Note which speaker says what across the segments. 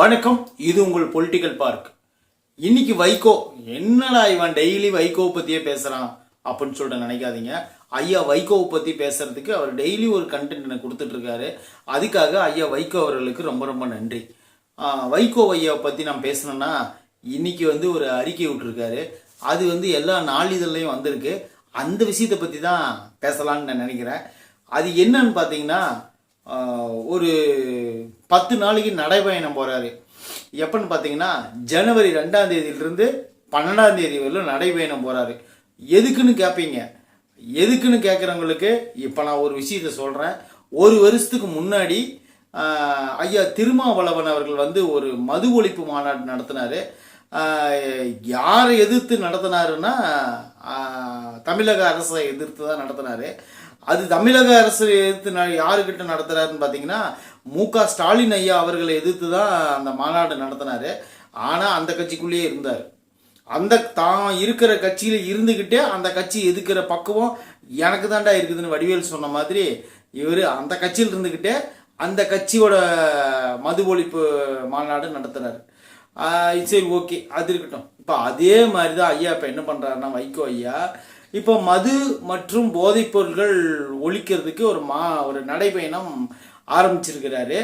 Speaker 1: வணக்கம். இது உங்கள் பொலிட்டிக்கல் பார்க் இன்னைக்கு வைகோ என்னடா இவன் டெய்லி வைகோவை பற்றியே பேசுகிறான் அப்படின்னு சொல்லிட்டு நினைக்காதீங்க. ஐயா வைகோவை பற்றி பேசுறதுக்கு அவர் டெய்லி ஒரு கண்டென்ட் எனக்கு கொடுத்துட்ருக்காரு அதுக்காக ஐயா வைகோ அவர்களுக்கு ரொம்ப ரொம்ப நன்றி. வைகோ ஐயாவை பற்றி நான் பேசணும்னா இன்னைக்கு வந்து ஒரு அறிக்கை விட்டுருக்காரு. அது வந்து எல்லா நாளிதழ்லையும் வந்திருக்கு. அந்த விஷயத்தை பற்றி தான் பேசலான்னு நான் நினைக்கிறேன். அது என்னன்னு பார்த்தீங்கன்னா ஒரு பத்து நாளைக்கு நடைபயணம் போகிறாரு எப்பன்னு பார்த்தீங்கன்னா ஜனவரி ரெண்டாம் தேதியிலிருந்து பன்னெண்டாம் தேதி வரையிலும் நடைபயணம் போகிறாரு எதுக்குன்னு கேட்பீங்க எதுக்குன்னு கேட்குறவங்களுக்கு இப்போ நான் ஒரு விஷயத்த சொல்கிறேன் ஒரு வருஷத்துக்கு முன்னாடி ஐயா திருமாவளவன் அவர்கள் வந்து ஒரு மது ஒழிப்பு மாநாடு நடத்தினார். யாரை எதிர்த்து நடத்தினாருன்னா தமிழக அரசை எதிர்த்து தான் நடத்தினாரு. அது தமிழக அரசு எதிர்த்து ந- யாருக்கிட்ட நடத்துறாருன்னு பார்த்தீங்கன்னா மு க ஸ்டாலின் ஐயா அவர்களை எதிர்த்து தான் அந்த மாநாடு நடத்தினாரு. ஆனால் அந்த கட்சிக்குள்ளேயே இருந்தார். அந்த தான் இருக்கிற கட்சியில் இருந்துக்கிட்டே அந்த கட்சி எதுக்கிற பக்குவம் எனக்கு தாண்டா இருக்குதுன்னு வடிவேல் சொன்ன மாதிரி இவர் அந்த கட்சியில் இருந்துக்கிட்டே அந்த கட்சியோட மது ஒழிப்பு மாநாடு நடத்தினார் சரி ஓகே. அது இருக்கட்டும். இப்போ அதே மாதிரி தான் ஐயா இப்போ என்ன பண்ணுறாருன்னா வைகோ ஐயா இப்போ மது மற்றும் போதைப்பொருட்கள் ஒழிக்கிறதுக்கு ஒரு மா ஒரு நடைபயணம் ஆரம்பிச்சிருக்கிறாரு.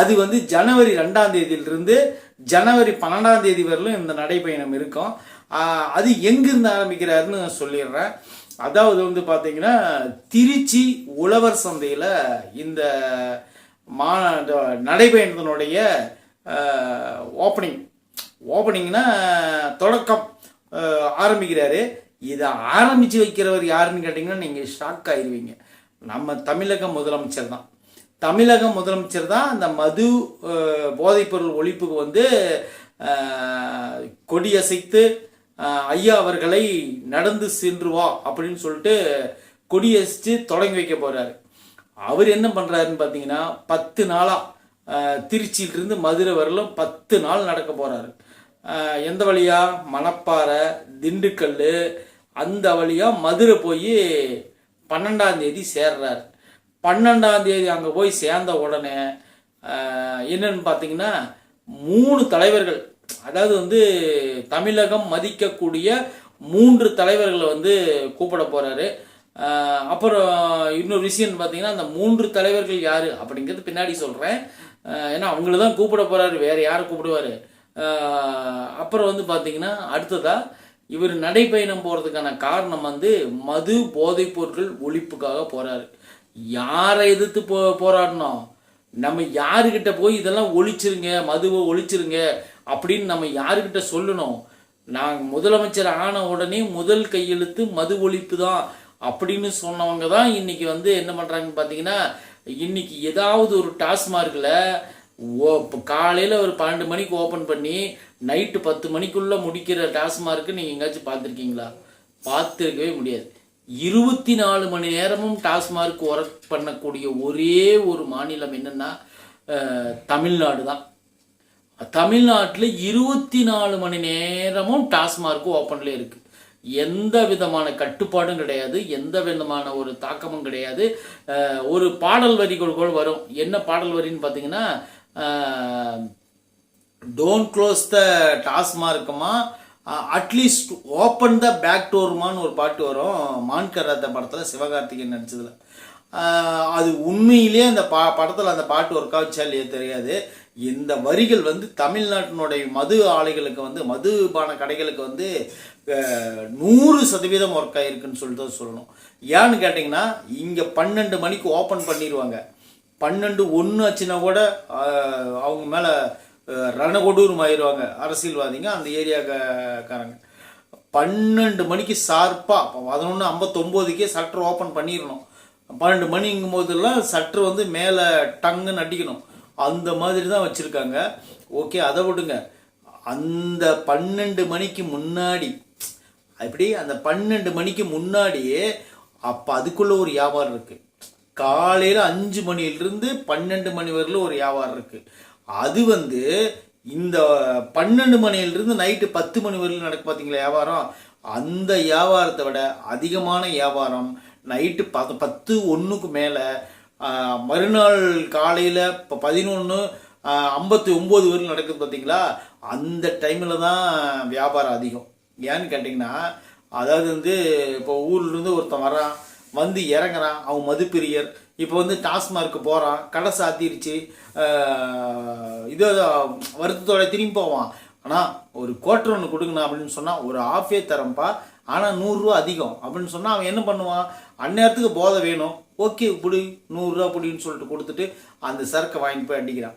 Speaker 1: அது வந்து ஜனவரி ரெண்டாம் தேதியிலிருந்து ஜனவரி பன்னெண்டாம் தேதி வரலும் இந்த நடைபயணம் இருக்கும். அது எங்கிருந்து ஆரம்பிக்கிறாருன்னு சொல்லிடுறேன். அதாவது வந்து பார்த்தீங்கன்னா திருச்சி உழவர் சந்தையில் இந்த மா இந்த நடைபயணத்தினுடைய ஓப்பனிங் ஓப்பனிங்னா தொடக்கம் ஆரம்பிக்கிறாரு. இதை ஆரம்பித்து வைக்கிறவர் யாருன்னு கேட்டிங்கன்னா நீங்கள் ஷாக் ஆயிருவீங்க. நம்ம தமிழக முதலமைச்சர் தான். தமிழக முதலமைச்சர் தான் அந்த மது போதைப்பொருள் ஒழிப்புக்கு வந்து கொடியசைத்து ஐயா அவர்களை நடந்து சென்று வா அப்படின்னு சொல்லிட்டு கொடியசித்து தொடங்கி வைக்க போகிறாரு அவர் என்ன பண்ணுறாருன்னு பார்த்தீங்கன்னா பத்து நாளாக திருச்சியிலிருந்து மதுரை வரலும் பத்து நாள் நடக்க போகிறாரு எந்த வழியாக மணப்பாறை திண்டுக்கல் அந்த வழியாக மதுரை போய் பன்னெண்டாம் தேதி சேர்றார். பன்னெண்டாம் தேதி அங்கே போய் சேர்ந்த உடனே என்னன்னு பார்த்தீங்கன்னா மூணு தலைவர்கள் அதாவது வந்து தமிழகம் மதிக்கக்கூடிய மூன்று தலைவர்களை வந்து கூப்பிட போகிறாரு அப்புறம் இன்னொரு விஷயம் பார்த்தீங்கன்னா அந்த மூன்று தலைவர்கள் யார் அப்படிங்கிறது பின்னாடி சொல்கிறேன் ஏன்னா அவங்கள தான் கூப்பிட போகிறாரு வேறு யாரை கூப்பிடுவாரு. அப்புறம் வந்து பார்த்தீங்கன்னா அடுத்ததாக இவர் நடைப்பயணம் போகிறதுக்கான காரணம் வந்து மது போதைப் பொருட்கள் ஒழிப்புக்காக போகிறாரு யாரை எதிர்த்து போ போராடணும்? நம்ம யாருக்கிட்ட போய் இதெல்லாம் ஒழிச்சிருங்க மதுவை ஒழிச்சிருங்க அப்படின்னு நம்ம யாருக்கிட்ட சொல்லணும்? நான் முதலமைச்சர் ஆன உடனே முதல் கையெழுத்து மது ஒழிப்பு தான் அப்படின்னு சொன்னவங்க தான் இன்னைக்கு வந்து என்ன பண்ணுறாங்கன்னு பார்த்தீங்கன்னா இன்னைக்கு ஏதாவது ஒரு டாஸ்மார்க்கில் ஓ இப்போ காலையில் ஒரு பன்னெண்டு மணிக்கு ஓப்பன் பண்ணி நைட்டு பத்து மணிக்குள்ளே முடிக்கிற டாஸ்மார்க்கு நீங்கள் எங்கேயாச்சும் பார்த்துருக்கீங்களா? பார்த்துருக்கவே முடியாது. இருபத்தி நாலு மணி நேரமும் டாஸ்மார்க் ஒர்க் பண்ணக்கூடிய ஒரே ஒரு மாநிலம் என்னென்னா தமிழ்நாடு தான். தமிழ்நாட்டில் இருபத்தி நாலு மணி நேரமும் டாஸ்மார்க் ஓப்பன்லேயே இருக்குது எந்த விதமான கட்டுப்பாடும் கிடையாது எந்த விதமான ஒரு தாக்கமும் கிடையாது. ஒரு பாடல் வரிகள் கூட வரும். என்ன பாடல் வரின்னு பார்த்தீங்கன்னா don't close the டாஸ்மார்க்குமா at least open the back டோர்மான்னு ஒரு பாட்டு வரும். மான்கராத்த படத்தில் சிவகார்த்திகேயன் நடிச்சதில். அது உண்மையிலேயே அந்த பா படத்தில் அந்த பாட்டு ஒர்க் ஆச்சா இல்லையே தெரியாது. இந்த வரிகள் வந்து தமிழ்நாட்டினுடைய மது ஆலைகளுக்கு வந்து மதுபான கடைகளுக்கு வந்து நூறு சதவீதம் ஒர்க் ஆகிருக்குன்னு சொல்லிட்டு தான் சொல்லணும். ஏன்னு கேட்டிங்கன்னா இங்கே பன்னெண்டு மணிக்கு ஓப்பன் பண்ணிடுவாங்க பன்னெண்டு ஒன்று ஆச்சுன்னா கூட அவங்க மேலே ரணகொடூரம் ஆயிடுவாங்க அரசியல்வாதிங்க அந்த ஏரியாக்காரங்க. பன்னெண்டு மணிக்கு ஷார்ப்பாக இப்போ பதினொன்று ஐம்பத்தொம்போதுக்கே சட்டர் ஓப்பன் பண்ணிடணும் பன்னெண்டு மணிங்கும் போதெல்லாம் சட்டர் வந்து மேலே டங்குன்னு அடிக்கணும் அந்த மாதிரி தான் வச்சுருக்காங்க. ஓகே அதை விடுங்க. அந்த பன்னெண்டு மணிக்கு முன்னாடி அப்படி அந்த பன்னெண்டு மணிக்கு முன்னாடியே அப்போ அதுக்குள்ளே ஒரு வியாபாரம் இருக்குது காலையில் அஞ்சு மணியிலிருந்து பன்னெண்டு மணி வரையிலும் ஒரு வியாபாரம் இருக்குது அது வந்து இந்த பன்னெண்டு மணியிலிருந்து நைட்டு பத்து மணி வரையிலும் நடக்கும் பார்த்தீங்களா வியாபாரம்? அந்த வியாபாரத்தை விட அதிகமான வியாபாரம் நைட்டு பத்து பத்து ஒன்றுக்கு மேலே மறுநாள் காலையில் இப்போ பதினொன்று ஐம்பத்தி ஒம்பது வரையும் நடக்குது பார்த்தீங்களா அந்த டைமில் தான் வியாபாரம் அதிகம். ஏன்னு கேட்டிங்கன்னா அதாவது வந்து இப்போ ஊர்லேருந்து ஒருத்தன் வரான் வந்து இறங்குறான் அவன் மதுப்பிரியர். இப்போ வந்து டாஸ்மார்க்கு போகிறான் கடை சாத்திருச்சு. இது வருத்தத்தோட திரும்பி போவான். ஆனால் ஒரு குவார்டர் ஒன்று கொடுங்கண்ணா அப்படின்னு சொன்னால் ஒரு ஆஃபே தரம்பா ஆனால் நூறுரூவா அதிகம். அப்படின்னு சொன்னால் அவன் என்ன பண்ணுவான்? அந்நேரத்துக்கு போதை வேணும். ஓகே பிடி நூறுரூவா பிடின்னு சொல்லிட்டு கொடுத்துட்டு அந்த சரக்கை வாங்கிட்டு போய் அடிக்கிறான்.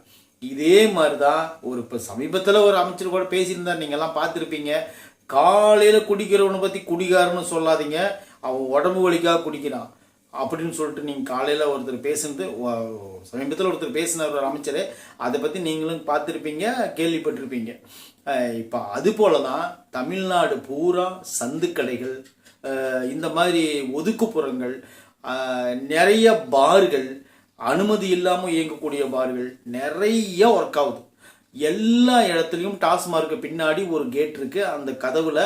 Speaker 1: இதே மாதிரி தான் ஒரு இப்போ சமீபத்தில் ஒரு அமைச்சர் கூட பேசியிருந்தார். நீங்கள்லாம் பார்த்துருப்பீங்க. காலையில் குடிக்கிறவனை பற்றி குடிகாரன்னு சொல்லாதீங்க. அவன் உடம்பு வலிக்காக குடிக்கிறான் அப்படின்னு சொல்லிட்டு நீங்கள் காலையில் ஒருத்தர் பேசுனது சமீபத்தில் ஒருத்தர் பேசினார் ஒரு அமைச்சர். அதை பற்றி நீங்களும் பார்த்துருப்பீங்க கேள்விப்பட்டிருப்பீங்க. இப்போ அது போல தான் தமிழ்நாடு பூரா சந்துக்கடைகள் இந்த மாதிரி ஒதுக்குப்புறங்கள் நிறைய பார்கள் அனுமதி இல்லாமல் இயங்கக்கூடிய பார்கள் நிறைய ஒர்க் ஆகுது. எல்லா இடத்துலையும் டாஸ்மார்க்கு பின்னாடி ஒரு கேட் இருக்குது அந்த கதவில்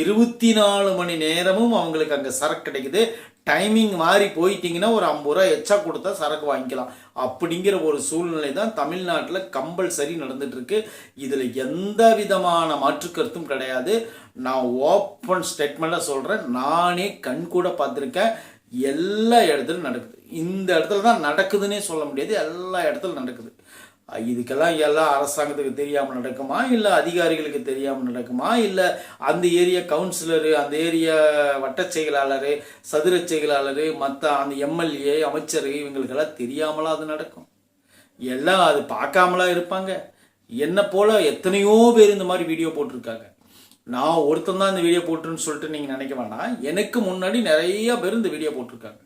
Speaker 1: இருபத்தி நாலு மணி நேரமும் அவங்களுக்கு அங்கே சரக்கு கிடைக்குது. டைமிங் மாறி போயிட்டீங்கன்னா ஒரு ஐம்பது ரூபா எச்சா கொடுத்தா சரக்கு வாங்கிக்கலாம். அப்படிங்கிற ஒரு சூழ்நிலை தான் தமிழ்நாட்டில் கம்பல்சரி நடந்துகிட்ருக்கு இதில் எந்த விதமான மாற்று கருத்தும் கிடையாது. நான் ஓப்பன் ஸ்டேட்மெண்ட்டாக சொல்கிறேன் நானே கண் கூட பார்த்துருக்கேன். எல்லா இடத்துலையும் நடக்குது. இந்த இடத்துல தான் நடக்குதுன்னே சொல்ல முடியாது. எல்லா இடத்துலையும் நடக்குது. இதுக்கெல்லாம் எல்லாம் அரசாங்கத்துக்கு தெரியாமல் நடக்குமா? இல்லை அதிகாரிகளுக்கு தெரியாமல் நடக்குமா? இல்லை அந்த ஏரியா கவுன்சிலரு அந்த ஏரியா வட்ட செயலாளர் சதுர செயலாளர் மற்ற அந்த எம்எல்ஏ அமைச்சர் இவங்களுக்கெல்லாம் தெரியாமலாம் அது நடக்கும். எல்லாம் அது பார்க்காமலாம் இருப்பாங்க. என்ன போல எத்தனையோ பேர் இந்த மாதிரி வீடியோ போட்டிருக்காங்க. நான் ஒருத்தன் தான் இந்த வீடியோ போட்டுருன்னு சொல்லிட்டு நீங்கள் நினைக்க வேண்டாம் எனக்கு முன்னாடி நிறைய பேர் இந்த வீடியோ போட்டிருக்காங்க.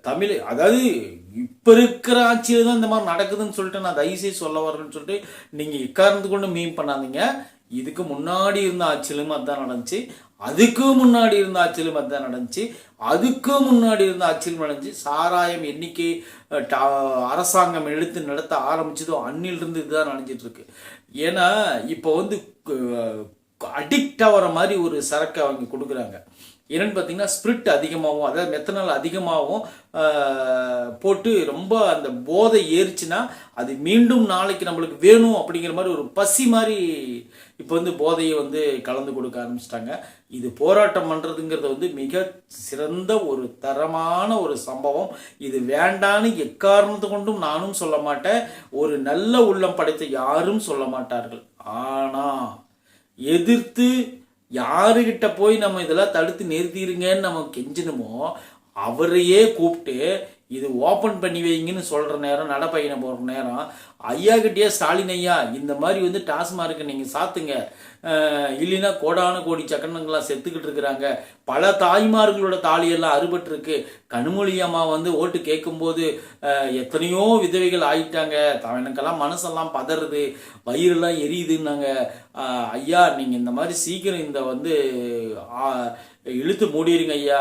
Speaker 1: தமிழ் அதாவது இப்போ இருக்கிற ஆட்சியில் தான் இந்த மாதிரி நடக்குதுன்னு சொல்லிட்டு நான் தயவுசெய்து சொல்ல வரேன்னு சொல்லிட்டு நீங்கள் இக்காரணத்து கொண்டு மீன் பண்ணாதீங்க. இதுக்கு முன்னாடி இருந்த ஆட்சியிலும் அதுதான் நடந்துச்சு. அதுக்கு முன்னாடி இருந்த ஆட்சியிலும் அதுதான் நடந்துச்சு. அதுக்கு முன்னாடி இருந்த ஆட்சியிலும் நடந்துச்சு. சாராயம் எண்ணிக்கை டா- அரசாங்கம் எடுத்து நடத்த ஆரம்பிச்சதோ அன்னிலிருந்து இதுதான் நடந்துட்டு இருக்கு. ஏன்னா இப்போ வந்து அடிக்ட் ஆகிற மாதிரி ஒரு சரக்கை அவங்க கொடுக்குறாங்க. என்னென்னு பார்த்தீங்கன்னா ஸ்பிரிட் அதிகமாகவும் அதாவது மெத்தனால் அதிகமாகவும் போட்டு ரொம்ப அந்த போதை ஏறிச்சுன்னா அது மீண்டும் நாளைக்கு நம்மளுக்கு வேணும் அப்படிங்கிற மாதிரி ஒரு பசி மாதிரி இப்போ வந்து போதையை வந்து கலந்து கொடுக்க ஆரம்பிச்சிட்டாங்க. இது போராட்டம் பண்ணுறதுங்கிறது வந்து மிக சிறந்த ஒரு தரமான ஒரு சம்பவம். இது வேண்டான்னு எக்காரணத்து கொண்டும் நானும் சொல்ல மாட்டேன். ஒரு நல்ல உள்ளம் படைத்த யாரும் சொல்ல மாட்டார்கள். ஆனால் எதிர்த்து யாருக்கிட்ட போய் நம்ம இதெல்லாம் தடுத்து நிறுத்திடுங்கன்னு நம்ம கெஞ்சணுமோ அவரையே கூப்பிட்டு இது ஓப்பன் பண்ணி வைங்கன்னு சொல்கிற நேரம் நடைப்பயணம் போகிற நேரம் ஐயா கிட்டேயே ஸ்டாலின் ஐயா இந்த மாதிரி வந்து டாஸ்மார்க்கு நீங்கள் சாத்துங்க. இல்லைன்னா கோடான கோடி சக்கரங்கள்லாம் செத்துக்கிட்டு இருக்கிறாங்க. பல தாய்மார்களோட தாலியெல்லாம் அறுபட்டிருக்கு. கனிமொழி அம்மா வந்து ஓட்டு கேட்கும்போது எத்தனையோ விதவைகள் ஆயிட்டாங்க. எனக்கெல்லாம் மனசெல்லாம் பதறுது. வயிறெல்லாம் எரியுதுன்னாங்க. ஐயா நீங்கள் இந்த மாதிரி சீக்கிரம் இந்த வந்து இழுத்து மூடிடுங்க ஐயா.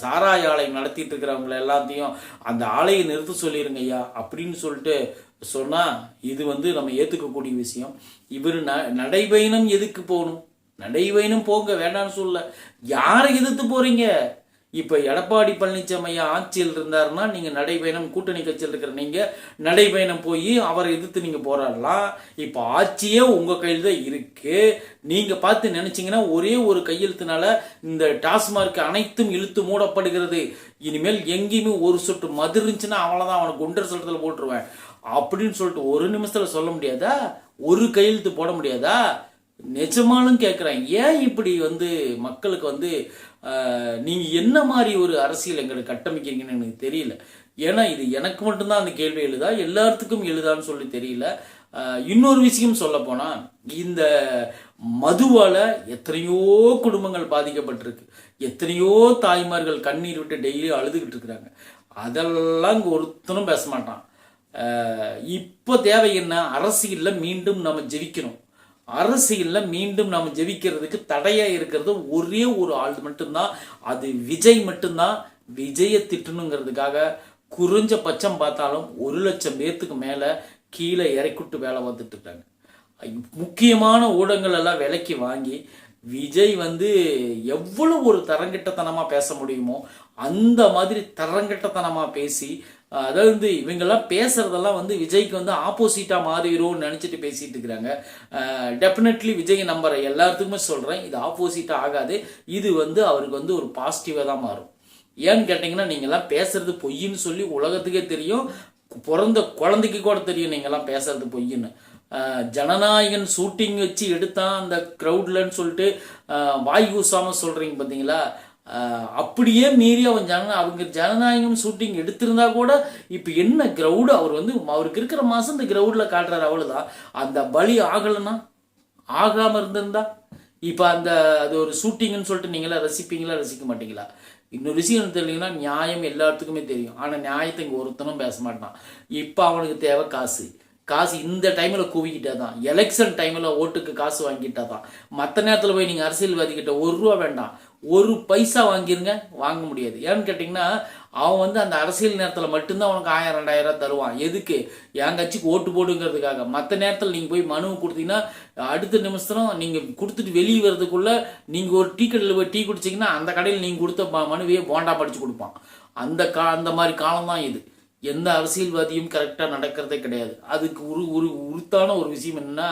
Speaker 1: சாராய ஆலை நடத்திட்டு இருக்கிறவங்கள எல்லாத்தையும் அந்த ஆலையை நிறுத்த சொல்லிடுங்க ஐயா அப்படின்னு சொல்லிட்டு சொன்னால் இது வந்து நம்ம ஏற்றுக்கக்கூடிய விஷயம். இவர் ந நடைபயணம் எதுக்கு போகணும்? நடைபயணம் போங்க வேண்டாம்னு சொல்ல யாரை எதிர்த்து போகிறீங்க இப்ப எடப்பாடி பழனிசாமி ஐயா ஆட்சியில் இருந்தாருன்னா நீங்க நடைபயணம் கூட்டணி கட்சியில் இருக்கிற நீங்க நடைபயணம் போய் அவரை எதிர்த்து நீங்க போராடலாம். இப்ப ஆட்சியே உங்க கையில் தான் இருக்கு. நீங்க பார்த்து நினைச்சீங்கன்னா ஒரே ஒரு கையெழுத்தினால இந்த டாஸ்மார்க் அனைத்தும் இழுத்து மூடப்படுகிறது. இனிமேல் எங்கேயுமே ஒரு சொட்டு மது இருந்துச்சுன்னா அவ்வளவுதான் அவனை குண்டர் சட்டத்தில் போட்டுருவேன். அப்படின்னு சொல்லிட்டு ஒரு நிமிஷத்துல சொல்ல முடியாதா? ஒரு கையெழுத்து போட முடியாதா? நிஜமாலும் கேட்குறேன் ஏன் இப்படி வந்து மக்களுக்கு வந்து நீங்கள் என்ன மாதிரி ஒரு அரசியல் எங்களுக்கு கட்டமைக்கிறீங்கன்னு எனக்கு தெரியல. ஏன்னா இது எனக்கு மட்டும்தான் அந்த கேள்வி எழுதா எல்லாத்துக்கும் எழுதான்னு சொல்லி தெரியல. இன்னொரு விஷயம் சொல்ல இந்த மதுவால் எத்தனையோ குடும்பங்கள் பாதிக்கப்பட்டிருக்கு. எத்தனையோ தாய்மார்கள் கண்ணீர் விட்டு டெய்லி அழுதுகிட்டு இருக்கிறாங்க. அதெல்லாம் ஒருத்தனும் பேச மாட்டான். இப்போ தேவை என்ன? அரசியலில் மீண்டும் நம்ம ஜெயிக்கணும் அரசியல்ல மீண்டும் நாம ஜெபிக்கிறதுக்கு தடையா இருக்கிறது ஒரே ஒரு ஆள் மட்டும்தான். அது விஜய் மட்டும்தான். விஜய திட்டணுங்கிறதுக்காக குறைஞ்ச பட்சம் பார்த்தாலும் ஒரு லட்சம் பேர்த்துக்கு மேல கீழே இறக்கிட்டு வேலை பார்த்துட்டு இருக்காங்க. முக்கியமான ஊடகங்கள் எல்லாம் விலைக்கு வாங்கி விஜய் வந்து எவ்வளவு ஒரு தரங்கெட்டத்தனமா பேச முடியுமோ அந்த மாதிரி தரங்கெட்டத்தனமா பேசி அதாவது வந்து இவங்கெல்லாம் பேசுறதெல்லாம் வந்து விஜய்க்கு வந்து ஆப்போசிட்டா மாறிடும்னு நினைச்சிட்டு பேசிட்டு இருக்கிறாங்க டெஃபினெட்லி விஜய் நம்புற எல்லாத்துக்குமே சொல்றேன் இது ஆப்போசிட்டா ஆகாது. இது வந்து அவருக்கு வந்து ஒரு பாசிட்டிவா தான் மாறும். ஏன்னு கேட்டிங்கன்னா நீங்கள்லாம் பேசுறது பொய்ன்னு சொல்லி உலகத்துக்கே தெரியும். பிறந்த குழந்தைக்கு கூட தெரியும் நீங்கள்லாம் பேசுறது பொய்ன்னு ஜனநாயகன் ஷூட்டிங் வச்சு எடுத்தான் அந்த க்ரௌட்லன்னு சொல்லிட்டு வாய் கூசாம சொல்றீங்க பார்த்தீங்களா அப்படியே மீறி அவன் ஜன அவங்க ஜனநாயகம் ஷூட்டிங் எடுத்திருந்தா கூட இப்போ என்ன க்ரௌடு அவர் வந்து அவருக்கு இருக்கிற மாதம் இந்த க்ரௌடில் காட்டுறாரு அவ்வளோதான் அந்த பலி ஆகலைன்னா? ஆகாமல் இருந்திருந்தா? இப்போ அந்த அது ஒரு ஷூட்டிங்னு சொல்லிட்டு நீங்களா ரசிப்பீங்களா? ரசிக்க மாட்டீங்களா? இன்னொரு விஷயம் என்ன தெரியலீங்கன்னா நியாயம் எல்லாத்துக்குமே தெரியும். ஆனால் நியாயத்தை இங்கே ஒருத்தனும் பேச மாட்டான். இப்போ அவனுக்கு தேவை காசு. காசு இந்த டைமில் கூவிக்கிட்டே தான் எலெக்ஷன் டைமில் ஓட்டுக்கு காசு வாங்கிட்டே தான் மற்ற நேரத்தில் போய் நீங்கள் அரசியல்வாதிக்கிட்ட ஒரு ரூபா வேண்டாம். ஒரு பைசா வாங்கிருங்க வாங்க முடியாது. ஏன்னு கேட்டிங்கன்னா அவன் வந்து அந்த அரசியல் நேரத்தில் மட்டும்தான் உனக்கு ஆயிரம் ரெண்டாயிரம் தருவான். எதுக்கு? என் கட்சிக்கு ஓட்டு போடுங்கிறதுக்காக. மற்ற நேரத்தில் நீங்கள் போய் மனு கொடுத்தீங்கன்னா அடுத்த நிமிஷம் நீங்கள் கொடுத்துட்டு வெளியே வரதுக்குள்ளே நீங்கள் ஒரு டீ கடையில் போய் டீ குடிச்சிங்கன்னா அந்த கடையில் நீங்கள் கொடுத்த மனுவையே போண்டா படிச்சு கொடுப்பான். அந்த கா அந்த மாதிரி காலம் தான் இது. எந்த அரசியல்வாதியும் கரெக்டாக நடக்கிறதே கிடையாது. அதுக்கு ஒரு ஒரு உருத்தான ஒரு விஷயம் என்னன்னா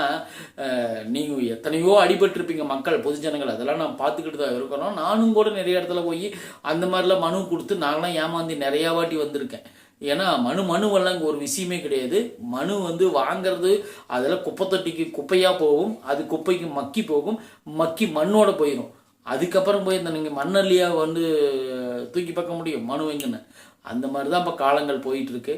Speaker 1: நீங்கள் எத்தனையோ அடிபட்டிருப்பீங்க மக்கள் பொதுஜனங்கள் அதெல்லாம் நான் பார்த்துக்கிட்டு தான் இருக்கிறோம் நானும் கூட நிறைய இடத்துல போய் அந்த மாதிரிலாம் மனு கொடுத்து நாங்களாம் ஏமாந்தி நிறையா வாட்டி வந்திருக்கேன். ஏன்னா மனு மனுவெல்லாம் இங்கே ஒரு விஷயமே கிடையாது. மனு வந்து வாங்கிறது அதில் குப்பை தொட்டிக்கு குப்பையாக போகும் அது குப்பைக்கு மக்கி போகும் மக்கி மண்ணோட போயிடும் அதுக்கப்புறம் போய் இந்த நீங்கள் மண்ணல்லியாக வந்து தூக்கி பார்க்க முடியும் மனு வைங்கன்னு. அந்த மாதிரி தான் இப்போ காலங்கள் போயிட்டு இருக்கு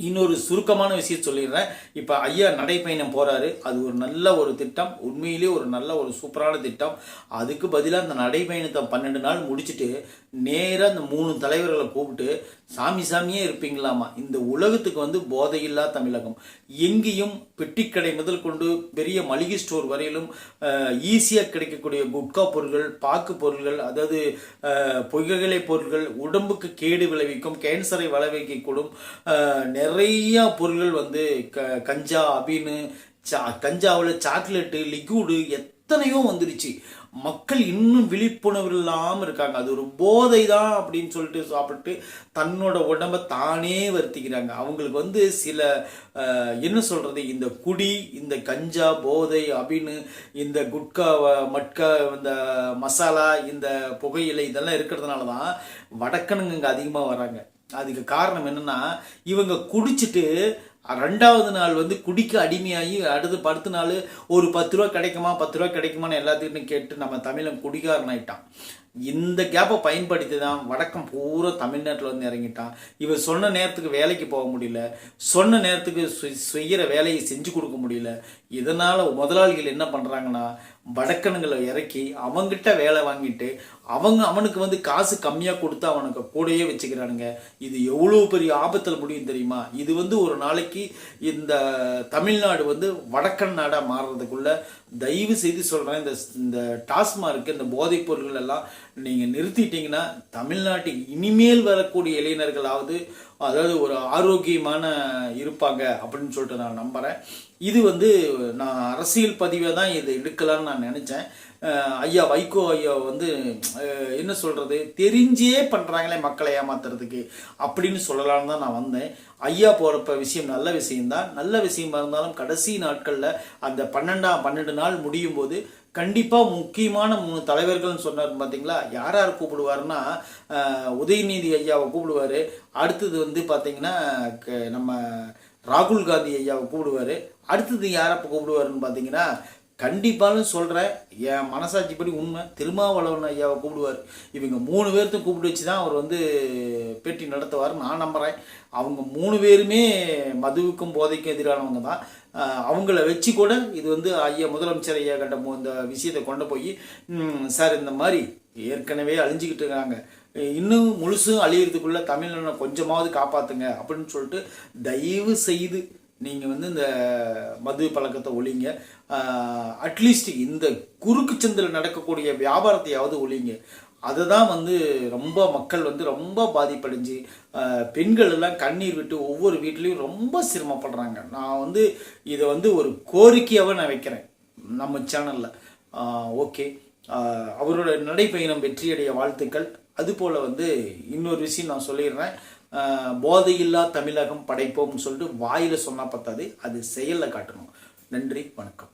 Speaker 1: இன்னொரு சுருக்கமான விஷயம் சொல்லிடுறேன். இப்போ ஐயா நடைப்பயணம் போகிறாரு அது ஒரு நல்ல ஒரு திட்டம். உண்மையிலேயே ஒரு நல்ல ஒரு சூப்பரான திட்டம். அதுக்கு பதிலாக அந்த நடைப்பயணத்தை பன்னெண்டு நாள் முடிச்சுட்டு நேராக அந்த மூணு தலைவர்களை கூப்பிட்டு சாமி சாமியே இருப்பீங்களாமா? இந்த உலகத்துக்கு வந்து போதையில்லா தமிழகம். எங்கேயும் பெட்டிக்கடை முதல் கொண்டு பெரிய மளிகை ஸ்டோர் வரையிலும் ஈஸியாக கிடைக்கக்கூடிய குட்கா பொருட்கள் பாக்கு பொருட்கள் அதாவது புகைகளை பொருட்கள் உடம்புக்கு கேடு விளைவிக்கும் கேன்சரை விளைவிக்கக்கூடும் நிறையா பொருட்கள் வந்து க கஞ்சா அபின்னு சா கஞ்சாவில் சாக்லேட்டு லிக்விடு எத்தனையோ வந்துருச்சு. மக்கள் இன்னும் விழிப்புணர்வு இல்லாமல் இருக்காங்க. அது ஒரு போதை தான் அப்படின்னு சொல்லிட்டு சாப்பிட்டு தன்னோட உடம்ப தானே வருத்திக்கிறாங்க. அவங்களுக்கு வந்து சில என்ன சொல்கிறது இந்த குடி இந்த கஞ்சா போதை அப்படின்னு இந்த குட்கா வ- மட்கா இந்த மசாலா இந்த புகையிலை இதெல்லாம் இருக்கிறதுனால தான் வடக்கணுங்க இங்கே அதிகமாக வராங்க. அதுக்கு காரணம் என்னன்னா இவங்க குடிச்சிட்டு ரெண்டாவது நாள் வந்து குடிக்க அடிமையாகி அடுத்து படுத்த நாள் ஒரு பத்து ரூபா கிடைக்குமா பத்து ரூபா கிடைக்குமான்னு எல்லாத்துக்கிட்டும் கேட்டு நம்ம தமிழன் குடிகாரனாயிட்டான். இந்த கேப்பை பயன்படுத்தி தான் வடக்கம் பூரா தமிழ்நாட்டில் வந்து இறங்கிட்டான். இவன் சொன்ன நேரத்துக்கு வேலைக்கு போக முடியல. சொன்ன நேரத்துக்கு செய்கிற வேலையை செஞ்சு கொடுக்க முடியல. இதனால் முதலாளிகள் என்ன பண்ணுறாங்கன்னா வடக்கனுங்களை இறக்கி அவங்கிட்ட வேலை வாங்கிட்டு அவங்க அவனுக்கு வந்து காசு கம்மியாக கொடுத்து அவனுக்கு கூடயே வச்சுக்கிறானுங்க. இது எவ்வளோ பெரிய ஆபத்தில் முடியும் தெரியுமா? இது வந்து ஒரு நாளைக்கு இந்த தமிழ்நாடு வந்து வடக்கன் நாடாக மாறுறதுக்குள்ள தயவு செய்து சொல்கிறேன் இந்த இந்த டாஸ்மார்க் இந்த போதைப் பொருள்கள் எல்லாம் நீங்கள் நிறுத்திட்டீங்கன்னா தமிழ்நாட்டு இனிமேல் வரக்கூடிய இளைஞர்களாவது அதாவது ஒரு ஆரோக்கியமான இருப்பாங்க அப்படின்னு சொல்லிட்டு நான் நம்புகிறேன் இது வந்து நான் அரசியல் பதிவை தான் இதை எடுக்கலாம்னு நான் நினச்சேன். ஐயா வைகோ ஐயா வந்து என்ன சொல்கிறது தெரிஞ்சே பண்ணுறாங்களே மக்களை ஏமாத்துறதுக்கு. அப்படின்னு சொல்லலான்னு தான் நான் வந்தேன். ஐயா போகிறப்ப விஷயம் நல்ல விஷயம்தான். நல்ல விஷயமா இருந்தாலும் கடைசி நாட்களில் அந்த பன்னெண்டாம் பன்னெண்டு நாள் முடியும் போது கண்டிப்பாக முக்கியமான மூணு தலைவர்கள்னு சொன்னார் பார்த்தீங்களா யார் யார் கூப்பிடுவாருன்னா உதயநிதி ஐயாவை கூப்பிடுவார். அடுத்தது வந்து பார்த்தீங்கன்னா க- நம்ம ராகுல் காந்தி ஐயாவை கூப்பிடுவார். அடுத்தது யாரை அப்போ கூப்பிடுவாருன்னு பார்த்தீங்கன்னா கண்டிப்பாலும் சொல்கிறேன் என் மனசாட்சிப்படி உண்மை. திருமாவளவன் ஐயாவை கூப்பிடுவார். இவங்க மூணு பேர்த்தையும் கூப்பிட்டு வச்சு தான் அவர் வந்து பேட்டி நடத்துவார் நான் நம்புகிறேன் அவங்க மூணு பேருமே மதுவுக்கும் போதைக்கும் எதிரானவங்க தான். அவங்கள வச்சு கூட இது வந்து ஐயா முதலமைச்சர் ஐயா கிட்ட இந்த விஷயத்தை கொண்டு போய் சார் இந்த மாதிரி ஏற்கனவே அழிஞ்சிக்கிட்டு இருக்காங்க. இன்னும் முழுசும் அழியிறதுக்குள்ளே தமிழனை கொஞ்சமாவது காப்பாற்றுங்க அப்படின்னு சொல்லிட்டு தயவு செய்து நீங்கள் வந்து இந்த மது பழக்கத்தை ஒழிங்க. அட்லீஸ்ட் இந்த குறுக்கு சந்தில் நடக்கக்கூடிய வியாபாரத்தையாவது ஒழிங்க. அதுதான் வந்து ரொம்ப மக்கள் வந்து ரொம்ப பாதிப்படைஞ்சு பெண்கள் எல்லாம் கண்ணீர் விட்டு ஒவ்வொரு வீட்லேயும் ரொம்ப சிரமப்படுறாங்க. நான் வந்து இதை வந்து ஒரு கோரிக்கையாகவே நான் வைக்கிறேன் நம்ம சேனலில் ஓகே அவரோட நடைப்பயணம் வெற்றியடைய வாழ்த்துக்கள். அதுபோல் வந்து இன்னொரு விஷயம் நான் சொல்லிடுறேன். போதையில்லா தமிழகம் படைப்போம்னு சொல்லிட்டு வாயில் சொன்னால் பத்தாது அது செயலில் காட்டணும். நன்றி வணக்கம்.